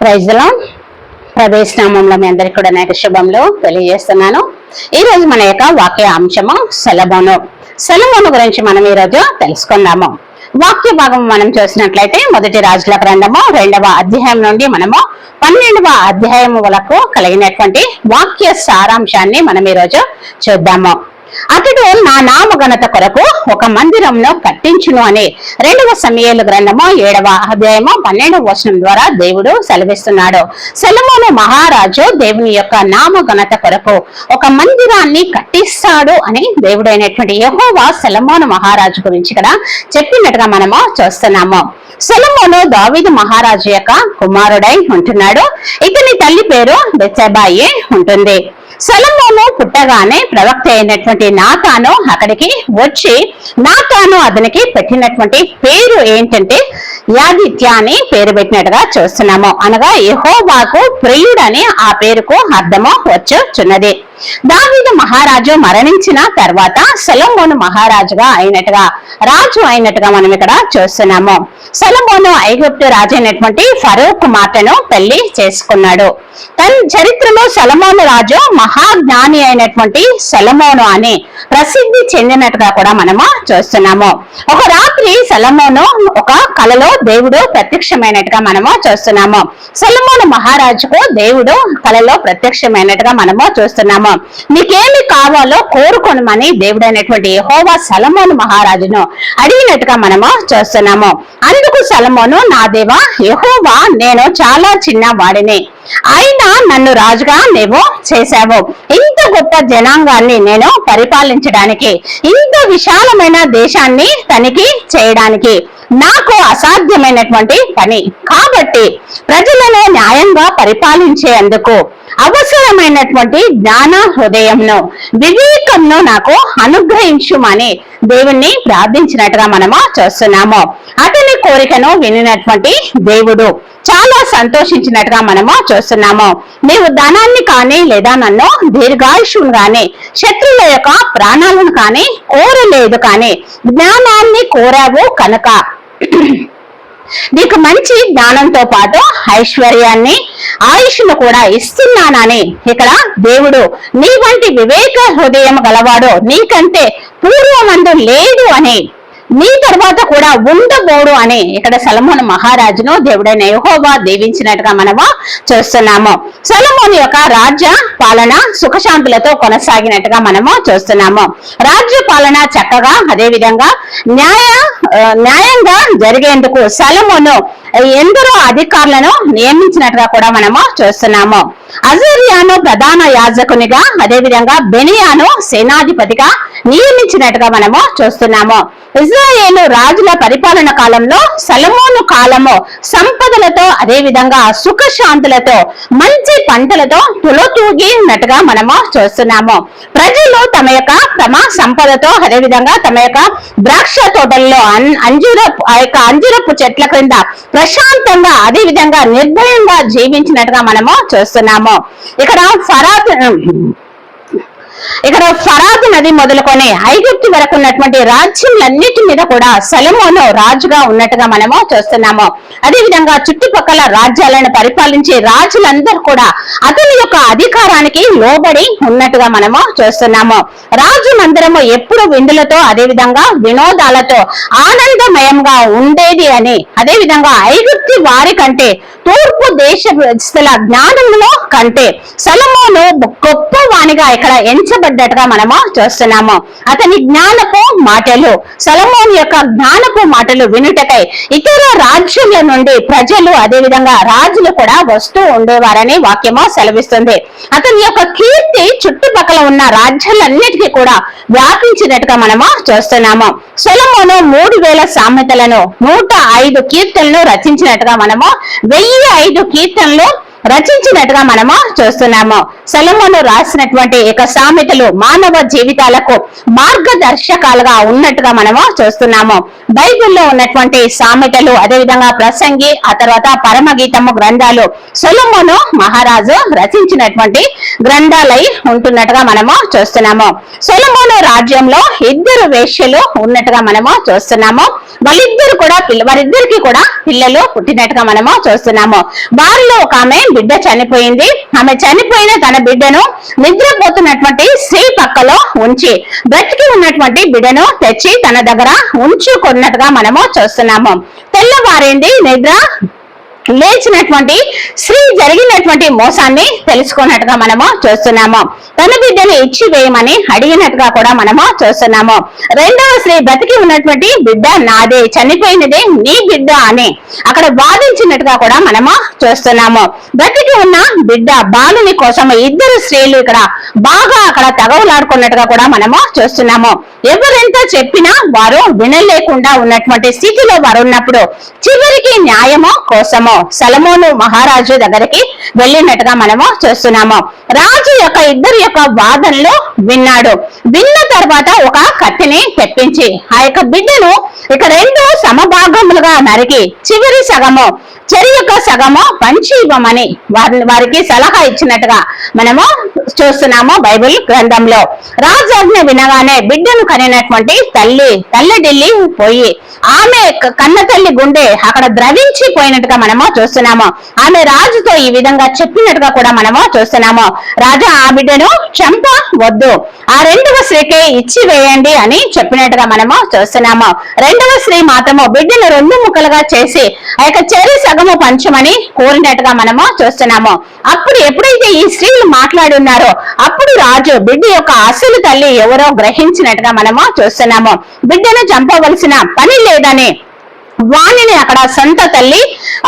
ప్రైజ్లో ప్రదేశ్ నామంలో మీ అందరికి కూడా నాకు శుభంలో తెలియజేస్తున్నాను. ఈ రోజు మన యొక్క వాక్య అంశము సెలబోను. సెలబోను గురించి మనం ఈ రోజు తెలుసుకుందాము. వాక్య భాగం మనం చూసినట్లయితే మొదటి రాజుల గ్రంథము రెండవ అధ్యాయం నుండి మనము పన్నెండవ అధ్యాయం వరకు కలిగినటువంటి వాక్య సారాంశాన్ని మనం ఈ రోజు చూద్దాము. అతడు నా నామ ఘనత కొరకు ఒక మందిరంలో కట్టించును అని రెండవ సమయాల గ్రంథము ఏడవ అధ్యాయము పన్నెండవ వచనం ద్వారా దేవుడు సెలవిస్తున్నాడు. సెలమోను మహారాజు దేవుని యొక్క నామ ఘనత కొరకు ఒక మందిరాన్ని కట్టిస్తాడు అని దేవుడైనటువంటి యహోవా సెలమోను మహారాజు గురించి కదా చెప్పినట్టుగా మనము చూస్తున్నాము. సెలమోను దావిదు మహారాజు యొక్క కుమారుడై ఉంటున్నాడు. ఇతని తల్లి పేరు బెచ్చబాయి ఉంటుంది. సొలొమోను పుట్టగానే ప్రవక్త అయినటువంటి నాతాను అక్కడికి వచ్చి నాతాను అతనికి పెట్టినటువంటి పేరు ఏంటంటే యాదిత్య అని పేరు పెట్టినట్టుగా చూస్తున్నాము. అనగా యహోవాకు ప్రియుడని ఆ పేరుకు అర్థము వచ్చుచున్నది. దావీదు మహారాజు మరణించిన తర్వాత సెలమోను మహారాజుగా అయినట్టుగా రాజు అయినట్టుగా మనం ఇక్కడ చూస్తున్నాము. సొలొమోను ఐగుప్తు రాజు అయినటువంటి ఫరూక్ కుమార్తెను పెళ్ళి చేసుకున్నాడు. తన చరిత్రలో సెలమోను రాజు మహాజ్ఞాని అయినటువంటి సెలమోను అని ప్రసిద్ధి చెందినట్టుగా కూడా మనము చూస్తున్నాము. ఒక రాత్రి సెలమోను ఒక కలలో దేవుడు ప్రత్యక్షమైనట్టుగా మనము చూస్తున్నాము. సెలమోను మహారాజుకు దేవుడు కలలో ప్రత్యక్షమైనట్టుగా మనము చూస్తున్నాము. నీకేమి కావాలో కోరుకొనమని దేవుడైనటువంటి యహోవా సలమోను మహారాజును అడిగినట్టుగా మనము చూస్తున్నాము. అందుకు సలమోను నా దేవా యహోవా నేను చాలా చిన్న వాడిని అయినా నన్ను రాజుగా నీవు చేశావు. ఇంత గొప్ప జనాంగాన్ని నేను పరిపాలించడానికి ఇంత విశాలమైన దేశాన్ని తనిఖీ చేయడానికి నాకు అసాధ్యమైనటువంటి పని. కాబట్టి ప్రజలను న్యాయంగా పరిపాలించేందుకు అవసరమైనటువంటి జ్ఞాన హృదయంను వివేకంను నాకు అనుగ్రహించుమని దేవుణ్ణి ప్రార్థించినట్టుగా మనము చూస్తున్నాము. అతని కోరికను వినినటువంటి దేవుడు చాలా సంతోషించినట్టుగా మనము చూస్తున్నాము. నీవు ధనాన్ని కానీ లేదా నన్ను దీర్ఘాయుషును కానీ శత్రువుల యొక్క ప్రాణాలను కానీ కోరలేదు కానీ జ్ఞానాన్ని కోరావు కనుక. నీకు మంచి జ్ఞానంతో పాటు ఐశ్వర్యాన్ని ఆయుష్ను కూడా ఇస్తున్నానని ఇక్కడ దేవుడు నీ వంటి వివేక హృదయం గలవాడు నీకంటే పూర్వమందు లేడు అని నీ తర్వాత కూడా ఉండబోడు అని ఇక్కడ సలమోను మహారాజును దేవుడైన యహోవా దీవించినట్టుగా మనము చూస్తున్నాము. సలమోను యొక్క రాజ్య పాలన సుఖశాంతులతో కొనసాగినట్టుగా మనము చూస్తున్నాము. రాజ్య పాలన చక్కగా అదే విధంగా న్యాయ న్యాయంగా జరిగేందుకు సలమోను ఎందరో అధికారులను నియమించినట్టుగా కూడా మనము చూస్తున్నాము. అజేరియాను ప్రధాన యాజకునిగా అదే విధంగా బెనియాను సేనాధిపతిగా నియమించినట్టుగా మనము చూస్తున్నాము. ఇజ్రాయేలు రాజుల పరిపాలన కాలంలో సలమోను కాలము సంపదలతో అదే విధంగా సుఖశాంతులతో మంచి పంటలతో తులతూగినట్టుగా మనము చూస్తున్నాము. ప్రజలు తమ యొక్క తమ సంపదతో అదే విధంగా తమ యొక్క ద్రాక్ష తోటల్లో అన్- అంజూరపు ఆ యొక్క అంజూరపు చెట్ల క్రింద ప్రశాంతంగా అదే విధంగా నిర్భయంగా జీవించినట్టుగా మనము చూస్తున్నాము. ఇక్కడ ఫరాత్ ఇక్కడ ఫరాత్ నది మొదలుకొని ఐగుప్తు వరకు ఉన్నటువంటి రాజ్యములన్నిటి మీద కూడా సలమోను రాజుగా ఉన్నట్టుగా మనము చూస్తున్నాము. అదే విధంగా చుట్టుపక్కల రాజ్యాలను పరిపాలించే రాజులందరూ కూడా అతని యొక్క అధికారానికి లోబడి ఉన్నట్టుగా మనము చూస్తున్నాము. రాజు మందిరము ఎప్పుడు విందులతో అదే విధంగా వినోదాలతో ఆనందమయంగా ఉండేది అని. అదే విధంగా ఐగుప్తి వారి కంటే తూర్పు దేశస్తుల జ్ఞానంలో కంటే సలమోను గొప్ప వాణిగా ఇక్కడ ఎంచబడ్డట్టుగా మనము చూస్తున్నాము. అతని జ్ఞానపు మాటలు సలమోన్ యొక్క జ్ఞానపు మాటలు వినుటకై ఇతర రాజ్యముల నుండి ప్రజలు అదే విధంగా రాజులు కూడా వస్తూ ఉండేవారని వాక్యము సెలవిస్తుంది. అతని యొక్క కీర్తి చుట్టుపక్కల ఉన్న రాజ్యాలన్నిటికీ కూడా వ్యాపించిన వ్యాపించినట్టుగా మనము చూస్తున్నాము. సొలమోను మూడు వేల సామెతలను నూట ఐదు కీర్తనలు రచించినట్టుగా మనము వెయ్యి ఐదు కీర్తనలు రచించినట్టుగా మనము చూస్తున్నాము. సొలొమోను రాసినటువంటి యొక్క సామెతలు మానవ జీవితాలకు మార్గదర్శకాలుగా ఉన్నట్టుగా మనము చూస్తున్నాము. బైబిల్లో ఉన్నటువంటి సామెతలు అదేవిధంగా ప్రసంగి ఆ తర్వాత పరమగీతము గ్రంథాలు సొలొమోను మహారాజు రచించినటువంటి గ్రంథాలై ఉంటున్నట్టుగా మనము చూస్తున్నాము. సొలొమోను రాజ్యంలో ఇద్దరు వేష్యలు ఉన్నట్టుగా మనము చూస్తున్నాము. వాళ్ళిద్దరు కూడా వారిద్దరికి కూడా పిల్లలు పుట్టినట్టుగా మనము చూస్తున్నాము. వారిలో ఒక ఆమె బిడ్డ చనిపోయింది. ఆమె చనిపోయిన తన బిడ్డను నిద్రపోతున్నటువంటి స్త్రీ పక్కలో ఉంచి బ్రతికి ఉన్నటువంటి బిడ్డను తెచ్చి తన దగ్గర ఉంచుకున్నట్టుగా మనము చూస్తున్నాము. తెల్లవారింది నిద్ర లేచినటువంటి స్త్రీ జరిగినటువంటి మోసాన్ని తెలుసుకున్నట్టుగా మనము చూస్తున్నాము. తన బిడ్డను ఇచ్చి వేయమని అడిగినట్టుగా కూడా మనము చూస్తున్నాము. రెండవ స్త్రీ బ్రతికి ఉన్నటువంటి బిడ్డ నాదే చనిపోయినదే నీ బిడ్డ అని అక్కడ వాదించినట్టుగా కూడా మనము చూస్తున్నాము. బ్రతికి ఉన్న బిడ్డ బాలుని కోసం ఇద్దరు స్త్రీలు ఇక్కడ బాగా అక్కడ తగవులాడుకున్నట్టుగా కూడా మనము చూస్తున్నాము. ఎవరెంత చెప్పినా వారు వినలేకుండా ఉన్నటువంటి స్థితిలో వారు ఉన్నప్పుడు చివరికి న్యాయము కోసమో సలమోను మహారాజు దగ్గరికి వెళ్ళినట్టుగా మనము చూస్తున్నాము. రాజు యొక్క ఇద్దరి యొక్క వాదనలు విన్నాడు. విన్న తర్వాత ఒక కత్తిని తెప్పించి ఆ యొక్క బిడ్డను ఇక రెండు సమభాగములుగా నరికి చివరి సగము చెరి యొక్క సగము పంచి ఇవ్వమని వారిని వారికి సలహా ఇచ్చినట్టుగా మనము చూస్తున్నాము బైబిల్ గ్రంథంలో. రాజాజ్ఞ వినగానే బిడ్డను కనినటువంటి తల్లి తల్లిడిల్లి పోయి ఆమె కన్న తల్లి గుండె అక్కడ ద్రవించి పోయినట్టుగా మనము చూస్తున్నాము. ఆమె రాజుతో ఈ విధంగా చెప్పినట్టుగా కూడా మనము చూస్తున్నాము. రాజా ఆ బిడ్డను చంప వద్దు ఆ రెండవ స్త్రీకే ఇచ్చి వేయండి అని చెప్పినట్టుగా మనము చూస్తున్నాము. రెండవ స్త్రీ మాత్రము బిడ్డను రెండు ముక్కలుగా చేసి ఆ యొక్క చెరి సగము పంచమని కోరినట్టుగా మనము చూస్తున్నాము. అప్పుడు ఎప్పుడైతే ఈ స్త్రీలు మాట్లాడి ఉన్నారో అప్పుడు రాజు బిడ్డ యొక్క అసలు తల్లి ఎవరో గ్రహించినట్టుగా మనము చూస్తున్నాము. బిడ్డను చంపవలసిన పని లేదని వాణిని అక్కడ సొంత తల్లి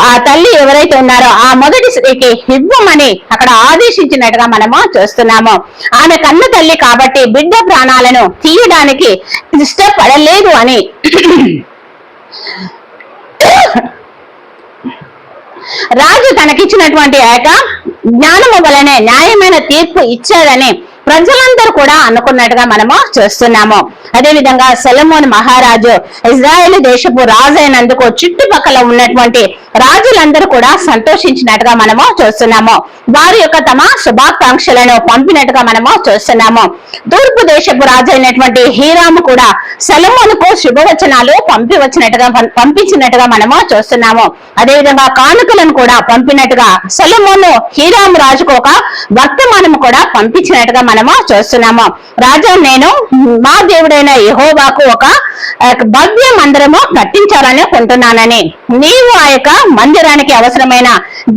ఆ తల్లి ఎవరైతే ఉన్నారో ఆ మొదటి స్త్రీకి ఇవ్వమని అక్కడ ఆదేశించినట్టుగా మనము చూస్తున్నాము. ఆమె కన్న తల్లి కాబట్టి బిడ్డ ప్రాణాలను తీయడానికి ఇష్టపడలేదు అని రాజు తనకిచ్చినటువంటి ఆ యొక్క జ్ఞానము వలనే న్యాయమైన తీర్పు ఇచ్చాడని ప్రజలందరూ కూడా అనుకున్నట్టుగా మనము చూస్తున్నాము. అదే విధంగా మహారాజు ఇజ్రాయేల్ దేశపు రాజు అయినందుకు చుట్టుపక్కల ఉన్నటువంటి రాజులందరూ కూడా సంతోషించినట్టుగా మనము చూస్తున్నాము. వారి యొక్క తమ శుభాకాంక్షలను పంపినట్టుగా మనము చూస్తున్నాము. తూర్పు దేశపు రాజు అయినటువంటి హీరాము కూడా సొలొమోనుకు శుభవచనాలు పంపి వచ్చినట్టుగా పంపించినట్టుగా మనము చూస్తున్నాము. అదేవిధంగా కానుకలను కూడా పంపినట్టుగా సొలొమోను హీరాము రాజుకు ఒక వర్తమానము కూడా పంపించినట్టుగా మనము చూస్తున్నాము. రాజా నేను మా దేవుడైన యహోబాకు ఒక భవ్య మందిరము కట్టించాలని కొంటున్నానని. నీవు ఆ యొక్క మందిరానికి అవసరమైన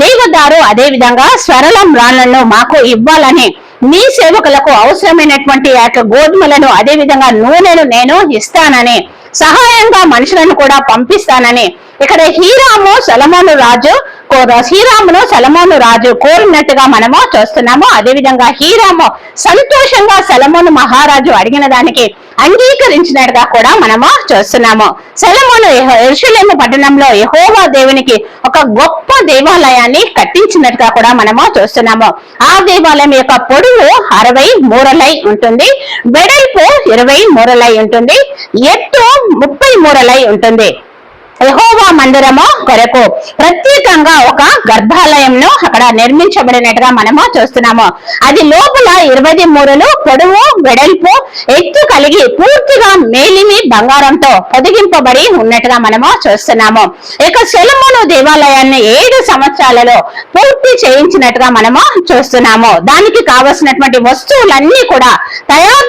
దేవదారు అదే విధంగా స్వరలం రాళ్ళను మాకు ఇవ్వాలని నీ సేవకులకు అవసరమైనటువంటి ఆ యొక్క గోధుమలను అదే విధంగా నూనెను నేను ఇస్తానని సహాయంగా మనుషులను కూడా పంపిస్తానని ఇక్కడ హీరాము సలమోను రాజు కో- హీరామును సలమోను రాజు కోరినట్టుగా మనము చూస్తున్నాము. అదేవిధంగా హీరాము సంతోషంగా సలమోను మహారాజు అడిగిన దానికి అంగీకరించినట్టుగా కూడా మనము చూస్తున్నాము. సలమోను ఎరుషలేము పట్టణంలో యహోవా దేవునికి ఒక గొప్ప దేవాలయాన్ని కట్టించినట్టుగా కూడా మనము చూస్తున్నాము. ఆ దేవాలయం యొక్క పొడుగు అరవై మూరలై ఉంటుంది. వెడల్పు ఇరవై మూరలై ఉంటుంది. ఎత్తు ముప్పై మూరలై ఉంటుంది. యహోవా మందిరము కొరకు ప్రత్యేకంగా ఒక గర్భాలయంను అక్కడ నిర్మించబడినట్టుగా మనము చూస్తున్నాము. అది లోపల ఇరవై మూరలు పొడవు వెడల్పు ఎత్తు కలిగి పూర్తిగా మేలిమి బంగారంతో పొదిగింపబడి ఉన్నట్టుగా మనము చూస్తున్నాము. ఇక సెలమును దేవాలయాన్ని ఏడు సంవత్సరాలలో పూర్తి చేయించినట్టుగా మనము చూస్తున్నాము. దానికి కావలసినటువంటి వస్తువులన్నీ కూడా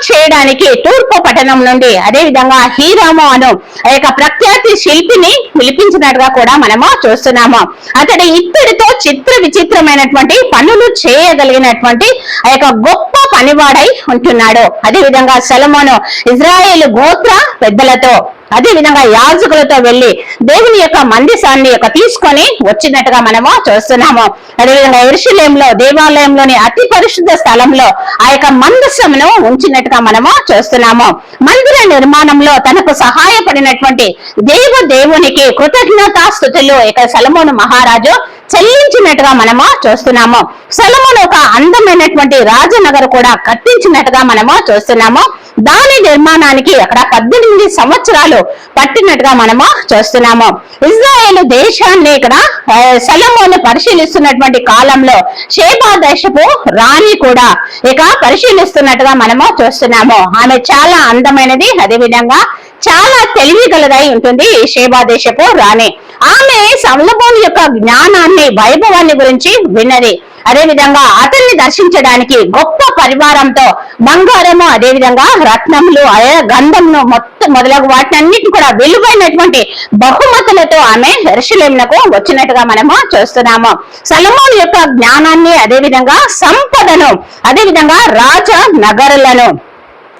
చేయడానికి తూర్పు పట్టణం నుండి అదే విధంగా హీరాము అను ఆ యొక్క ప్రఖ్యాతి శిల్పిని పిలిపించినట్టుగా కూడా మనము చూస్తున్నాము. అతడు ఇత్తడితో చిత్ర విచిత్రమైనటువంటి పనులు చేయగలిగినటువంటి ఆ యొక్క గొప్ప పనివాడై ఉంటున్నాడు. అదే విధంగా సలమోను ఇజ్రాయేల్ గోత్ర పెద్దలతో అదే విధంగా యాజకులతో వెళ్ళి దేవుని యొక్క మందిసాన్ని యొక్క తీసుకొని వచ్చినట్టుగా మనము చూస్తున్నాము. అదేవిధంగా ఎరుషులేంలో దేవాలయంలోని అతి పరిశుద్ధ స్థలంలో ఆ యొక్క మందస్సమును ఉంచినట్టుగా మనము చూస్తున్నాము. మందిర నిర్మాణంలో తనకు సహాయపడినటువంటి దేవ దేవునికి కృతజ్ఞతాస్థుతులు ఇక సలమోను మహారాజు చెల్లించినట్టుగా మనము చూస్తున్నాము. సలమోను ఒక అందమైనటువంటి రాజనగర్ కూడా కట్టించినట్టుగా మనము చూస్తున్నాము. దాని నిర్మాణానికి అక్కడ పద్దెనిమిది సంవత్సరాలు పట్టినట్టుగా మనము చూస్తున్నాము. ఇజ్రాయేల్ దేశాన్ని ఇక్కడ సెలమోను సలమోను పరిశీలిస్తున్నటువంటి కాలంలో షేబా దేశపు రాణి కూడా ఇక పరిశీలిస్తున్నట్టుగా మనము చూస్తున్నాము. ఆమె చాలా అందమైనది అదే విధంగా చాలా తెలివిగలదై ఉంటుంది శేభాదేశపు దేశపు రాణి. ఆమె సమలభూమి యొక్క జ్ఞానాన్ని వైభవాన్ని గురించి విన్నది. అదేవిధంగా అతన్ని దర్శించడానికి గొప్ప పరివారంతో బంగారము అదేవిధంగా రత్నములు అదే గంధమును మొత్తం మొదలగు వాటిని కూడా విలువైనటువంటి బహుమతులతో ఆమె ఎరుషలేమునకు వచ్చినట్టుగా మనము చూస్తున్నాము. సలమోన్ యొక్క జ్ఞానాన్ని అదేవిధంగా సంపదను అదేవిధంగా రాజ నగరులను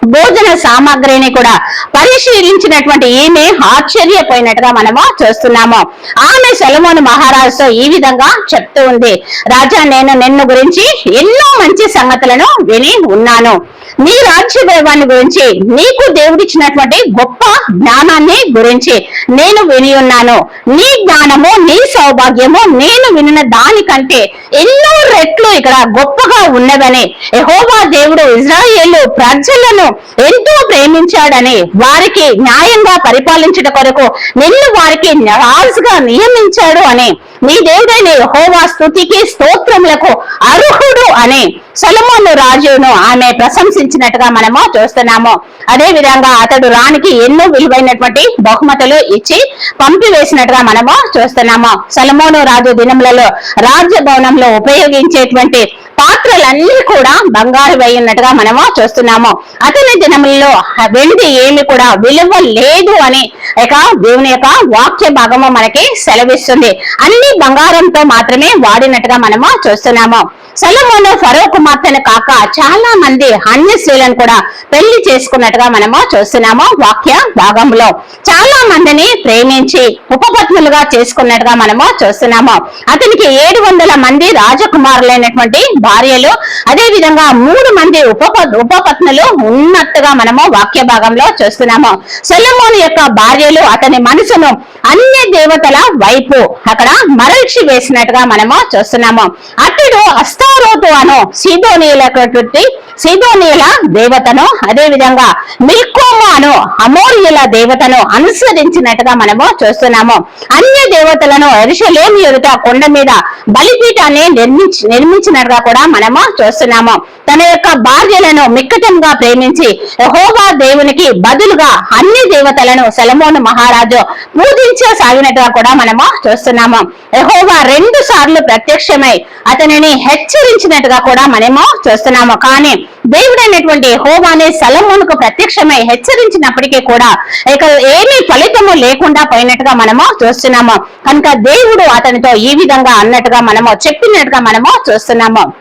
భోజన సామాగ్రిని కూడా పరిశీలించినటువంటి ఈమె ఆశ్చర్యపోయినట్టుగా మనము చూస్తున్నాము. ఆమె సెలమోను మహారాజుతో ఈ విధంగా చెప్తూ ఉంది. రాజా నేను నిన్ను గురించి ఎన్నో మంచి సంగతులను విని ఉన్నాను. నీ రాజ్య వైభవాన్ని గురించి నీకు దేవుడిచ్చినటువంటి గొప్ప జ్ఞానాన్ని గురించి నేను విని ఉన్నాను. నీ జ్ఞానము నీ సౌభాగ్యము నేను వినిన దానికంటే ఎన్నో రెట్లు ఇక్కడ గొప్పగా ఉన్నవని యహోవా దేవుడు ఇజ్రాయేలు ప్రజలను ఎంతో ప్రేమించాడని వారికి న్యాయంగా పరిపాలించట కొరకు నిన్ను వారికి రాజుగా నియమించాడు అని నీ దేవుడైన యహోవా స్థుతికి స్తోత్రములకు అర్హుడు అని సలమోను రాజును ఆమె ప్రశంసించినట్టుగా మనము చూస్తున్నాము. అదే విధంగా అతడు రాణికి ఎన్నో విలువైనటువంటి బహుమతులు ఇచ్చి పంపివేసినట్టుగా మనము చూస్తున్నాము. సలమోను రాజు దినములలో రాజ్య భవనంలో ఉపయోగించేటువంటి పాత్రలన్నీ కూడా బంగారు ఉన్నట్టుగా మనము చూస్తున్నాము. అతని దినములలో వెండి ఏమి కూడా విలువ లేదు అని ఇక దేవుని యొక్క వాక్య భాగము మనకి సెలవిస్తుంది. అన్ని బంగారంతో మాత్రమే వాడినట్టుగా మనము చూస్తున్నాము. సొలొమోను ఫరో కుమార్తెను కాక చాలా మంది అన్య స్త్రీలను కూడా పెళ్ళి చేసుకున్నట్టుగా మనము చూస్తున్నాము వాక్య భాగంలో. చాలా మందిని ప్రేమించి ఉపపత్నులుగా చేసుకున్నట్టుగా మనము చూస్తున్నాము. అతనికి ఏడు వందల మంది రాజకుమారులైనటువంటి భార్యలు అదే విధంగా మూడు మంది ఉప ఉపపత్నులు ఉన్నట్టుగా మనము వాక్య భాగంలో చూస్తున్నాము. సొలొమోను యొక్క భార్యలు అతని మనసును అన్య దేవతల వైపు అక్కడ మరల్చి వేసినట్టుగా మనము చూస్తున్నాము. అతడు అస్తారోతు అను సీదోనీయులటువంటి సీదోనీయుల దేవతను అదే విధంగా మిల్కోమాను అమోరియుల దేవతను అనుసరించినట్టుగా మనము చూస్తున్నాము. అన్య దేవతలను ఎరుషలేం ఎదుట కొండ మీద బలిపీఠాన్ని నిర్మించి నిర్మించినట్టుగా కూడా మనము చూస్తున్నాము. తన యొక్క భార్యలను మిక్కటంగా ప్రేమించి యెహోవా దేవునికి బదులుగా అన్ని దేవతలను సెలమోను మహారాజు పూజించసాగినట్టుగా కూడా మనము చూస్తున్నాము. ఎహోవా రెండు సార్లు ప్రత్యక్షమై అతనిని హెచ్చరించినట్టుగా కూడా మనము చూస్తున్నాము. కానీ దేవుడైనటువంటి హోవానే సలమోనుకు ప్రత్యక్షమై హెచ్చరించినప్పటికీ కూడా ఇక ఏమీ ఫలితము లేకుండా పోయినట్టుగా మనము చూస్తున్నాము. కనుక దేవుడు అతనితో ఈ విధంగా అన్నట్టుగా మనము చెప్పినట్టుగా మనము చూస్తున్నాము.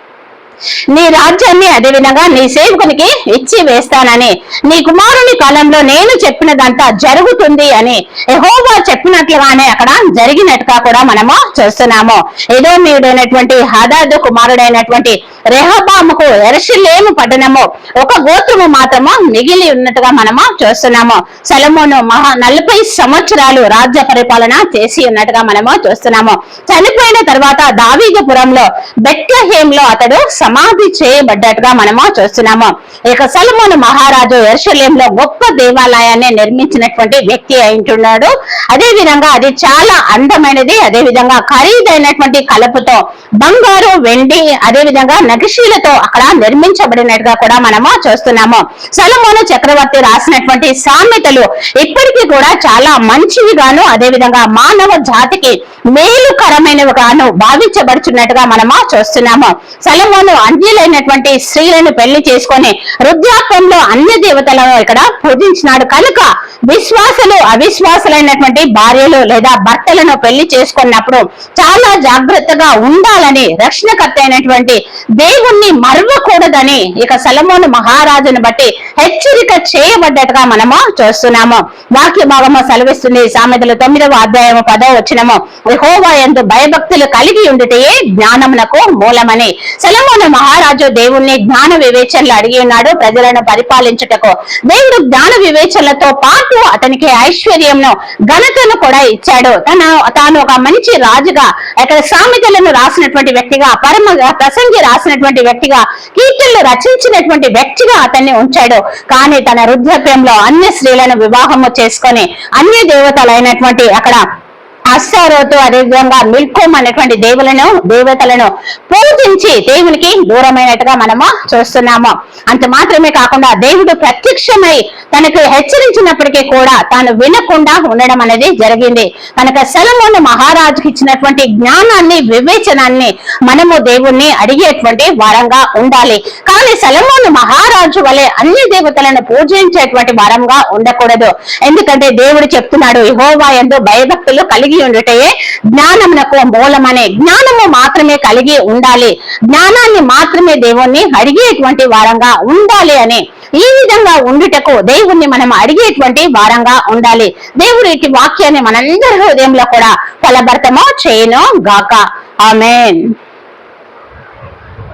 నీ రాజ్యాన్ని అదేవిధంగా నీ సేవకునికి ఇచ్చి వేస్తానని నీ కుమారుని కాలంలో నేను చెప్పినదంతా జరుగుతుంది అని యెహోవా చెప్పినట్లుగానే అక్కడ జరిగినట్టుగా కూడా మనము చూస్తున్నాము. ఏదో మీడైనటువంటి హదాదు కుమారుడైనటువంటి రెహబాముకు ఎరసిలేము పట్టణము ఒక గోత్రము మాత్రము మిగిలి ఉన్నట్టుగా మనము చూస్తున్నాము. సలమోను మహా నలభై సంవత్సరాలు రాజ్య పరిపాలన చేసి ఉన్నట్టుగా మనము చూస్తున్నాము. చనిపోయిన తర్వాత దావీజపురంలో బెట్లహేమ్లో అతడు సమాధి చేయబడ్డట్టుగా మనము చూస్తున్నాము. ఇక సలమోను మహారాజు ఎర్షలేంలో గొప్ప దేవాలయాన్ని నిర్మించినటువంటి వ్యక్తి అయింటున్నాడు అదే విధంగా అది చాలా అందమైనది అదే విధంగా ఖరీదైనటువంటి కలపతో బంగారు వెండి అదే విధంగా నగిషీలతో అక్కడ నిర్మించబడినట్టుగా కూడా మనము చూస్తున్నాము. సలమోను చక్రవర్తి రాసినటువంటి సామెతలు ఇప్పటికీ కూడా చాలా మంచివిగాను అదే విధంగా మానవ జాతికి మేలుకరమైనవి గాను భావించబడుచున్నట్టుగా మనము చూస్తున్నాము. సలమోను అన్యులైనటువంటి స్త్రీలను పెళ్ళి చేసుకొని వృద్ధాప్యంలో అన్య దేవతలను ఇక్కడ పూజించినాడు. కనుక విశ్వాసలు అవిశ్వాసులైనటువంటి భార్యలు లేదా భర్తలను పెళ్ళి చేసుకున్నప్పుడు చాలా జాగ్రత్తగా ఉండాలని రక్షణకర్త అయినటువంటి దేవుణ్ణి మరవకూడదని ఇక సలమోను మహారాజును బట్టి హెచ్చరిక చేయబడ్డట్టుగా మనము చూస్తున్నాము. వాక్య భాగము సెలవిస్తుంది. సామెతలు తొమ్మిదవ అధ్యాయము పదవ వచ్చినము యెహోవా ఎందు భయభక్తులు కలిగి ఉండితే జ్ఞానమునకు మూలమని. సెలమోను మహారాజు దేవుణ్ణి జ్ఞాన వివేచనలు అడిగి ఉన్నాడు. ప్రజలను పరిపాలించుటకు దేవుడు జ్ఞాన వివేచనలతో పాటు అతనికి ఐశ్వర్యంను ఘనతను కూడా ఇచ్చాడు. తన తాను ఒక మంచి రాజుగా ఇక్కడ సామెతలను రాసినటువంటి వ్యక్తిగా పరమ ప్రసంగి రాసినటువంటి వ్యక్తిగా కీర్తనలు రచించినటువంటి వ్యక్తిగా అతన్ని ఉంచాడు. కానీ తన వృద్ధాప్యంలో అన్య స్త్రీలను వివాహము చేసుకొని అన్య దేవతలైనటువంటి అక్కడ అస్సారోతు అదేవిధంగా మిల్కోమ్ అనేటువంటి దేవులను దేవతలను పూజించి దేవునికి దూరమైనట్టుగా మనము చూస్తున్నాము. అంత మాత్రమే కాకుండా దేవుడు ప్రత్యక్షమై తనకు హెచ్చరించినప్పటికీ కూడా తాను వినకుండా ఉండడం అనేది జరిగింది. కనుక సెలవును మహారాజుకి ఇచ్చినటువంటి జ్ఞానాన్ని వివేచనాన్ని మనము దేవుణ్ణి అడిగేటువంటి వారంగా ఉండాలి. కానీ సెలవును మహారాజు వలె అన్ని దేవతలను పూజించేటువంటి వారంగా ఉండకూడదు. ఎందుకంటే దేవుడు చెప్తున్నాడు యహోవా ఎందు భయభక్తులు కలిగి ఉండుటే జ్ఞానమునకు మూలమనే. జ్ఞానము మాత్రమే కలిగి ఉండాలి. జ్ఞానాన్ని మాత్రమే దేవుణ్ణి అడిగేటువంటి వారంగా ఉండాలి అని. ఈ విధంగా ఉండుటకు దేవుణ్ణి మనం అడిగేటువంటి వారంగా ఉండాలి. దేవుడు ఇటు వాక్యాన్ని మనందరి హృదయంలో కూడా ఫలభర్తమో చేయను గాక. ఆమెన్.